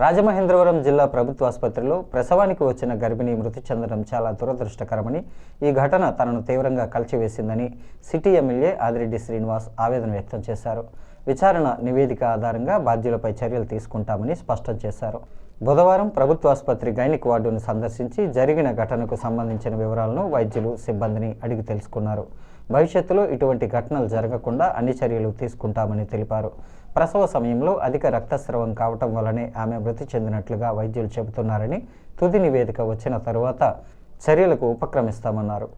రాజమహేంద్రవరం జిల్లా ప్రభుత్వ ఆసుపత్రిలో ప్రసవానికి వచ్చిన గర్భిణి మృతి చెందడం చాలా దురదృష్టకరమని ఈ ఘటన తనను తీవ్రంగా కలిచివేసిందని సిటీ ఎమ్మెల్యే ఆదిరెడ్డి శ్రీనివాస్ ఆవేదన వ్యక్తం చేశారు. విచారణ నివేదిక ఆధారంగా బాధ్యులపై చర్యలు తీసుకుంటామని స్పష్టం చేశారు. బుధవారం ప్రభుత్వ ఆసుపత్రి గైనిక్ వార్డును సందర్శించి జరిగిన ఘటనకు సంబంధించిన వివరాలను వైద్యులు సిబ్బందిని అడిగి తెలుసుకున్నారు. భవిష్యత్తులో ఇటువంటి ఘటనలు జరగకుండా అన్ని చర్యలు తీసుకుంటామని తెలిపారు. ప్రసవ సమయంలో అధిక రక్తస్రావం కావటం వల్లనే ఆమె మృతి చెందినట్లుగా వైద్యులు చెబుతున్నారని తుది నివేదిక వచ్చిన తరువాత చర్యలకు ఉపక్రమిస్తామన్నారు.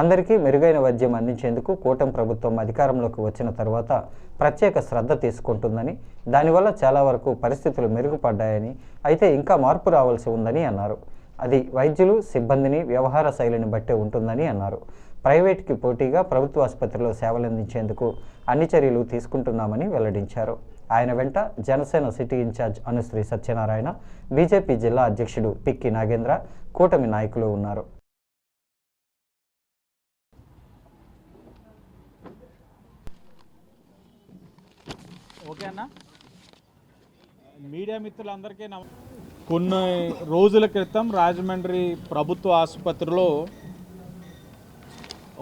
అందరికీ మెరుగైన వైద్యం అందించేందుకు కూటమి ప్రభుత్వం అధికారంలోకి వచ్చిన తర్వాత ప్రత్యేక శ్రద్ధ తీసుకుంటుందని దానివల్ల చాలా వరకు పరిస్థితులు మెరుగుపడ్డాయని అయితే ఇంకా మార్పు రావాల్సి ఉందని అన్నారు. అది వైద్యులు సిబ్బందిని వ్యవహార శైలిని బట్టే ఉంటుందని అన్నారు. ప్రైవేట్కి పోటీగా ప్రభుత్వ ఆసుపత్రిలో సేవలందించేందుకు అన్ని చర్యలు తీసుకుంటున్నామని వెల్లడించారు. ఆయన వెంట Janasena city in-charge Anusri Satyanarayana BJP జిల్లా అధ్యక్షుడు పిక్కి నాగేంద్ర కూటమి నాయకులు ఉన్నారు. ఓకే అన్న. మీడియా మిత్రులందరికీ నమస్కారం కొన్ని రోజుల క్రితం రాజమండ్రి ప్రభుత్వ ఆసుపత్రిలో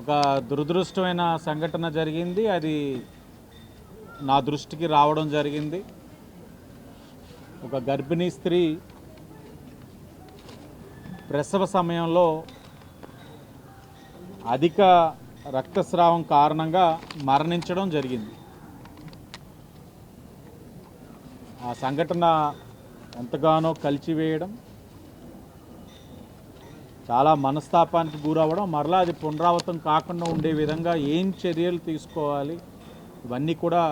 ఒక దురదృష్టమైన సంఘటన జరిగింది. అది నా దృష్టికి రావడం జరిగింది. ఒక గర్భిణీ స్త్రీ ప్రసవ సమయంలో అధిక రక్తస్రావం కారణంగా మరణించడం జరిగింది. ఆ సంఘటన ఎంతగానో కలిచివేయడం చాలా మనస్తాపానికి గురవ్వడం మరలా అది పునరావృతం కాకుండా ఉండే విధంగా ఏం చర్యలు తీసుకోవాలి ఇవన్నీ కూడా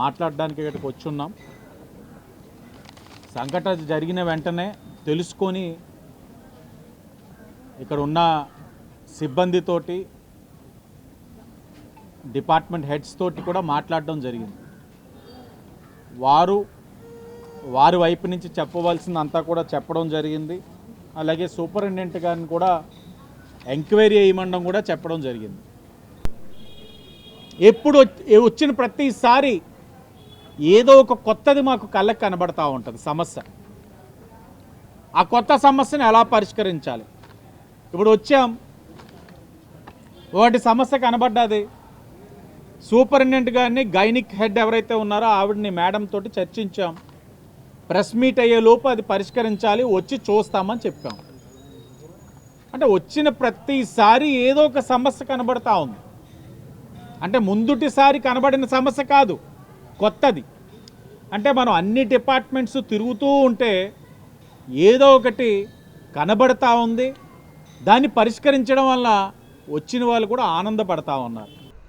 మాట్లాడడానికి ఇక్కడికి వచ్చున్నాం. సంఘటన జరిగిన వెంటనే తెలుసుకొని ఇక్కడ ఉన్న సిబ్బందితోటి డిపార్ట్మెంట్ హెడ్స్ తోటి కూడా మాట్లాడడం జరిగింది. వారు వారి వైపు నుంచి చెప్పవలసిందంతా కూడా చెప్పడం జరిగింది. అలాగే సూపరింటెండెంట్ గారిని కూడా ఎంక్వైరీ వేయమండం కూడా చెప్పడం జరిగింది. ఎప్పుడు వచ్చిన ప్రతిసారి ఏదో ఒక కొత్తది మాకు కళ్ళకి కనబడతా ఉంటుంది సమస్య. ఆ కొత్త సమస్యను ఎలా పరిష్కరించాలి? ఇప్పుడు వచ్చాం. ఒకటి సమస్య కనబడ్డది. సూపరింటెండెంట్ గారిని గైనిక్ హెడ్ ఎవరైతే ఉన్నారో ఆవిడని మేడం తోటి చర్చించాం. ప్రెస్ మీట్ అయ్యేలోపు అది పరిష్కరించాలి వచ్చి చూస్తామని చెప్పాం. అంటే వచ్చిన ప్రతిసారి ఏదో ఒక సమస్య కనబడతా ఉంది. అంటే ముందుటిసారి కనబడిన సమస్య కాదు కొత్తది. అంటే మనం అన్ని డిపార్ట్మెంట్స్ తిరుగుతూ ఉంటే ఏదో ఒకటి కనబడతా ఉంది. దాన్ని పరిష్కరించడం వల్ల వచ్చిన వాళ్ళు కూడా ఆనందపడతా ఉన్నారు.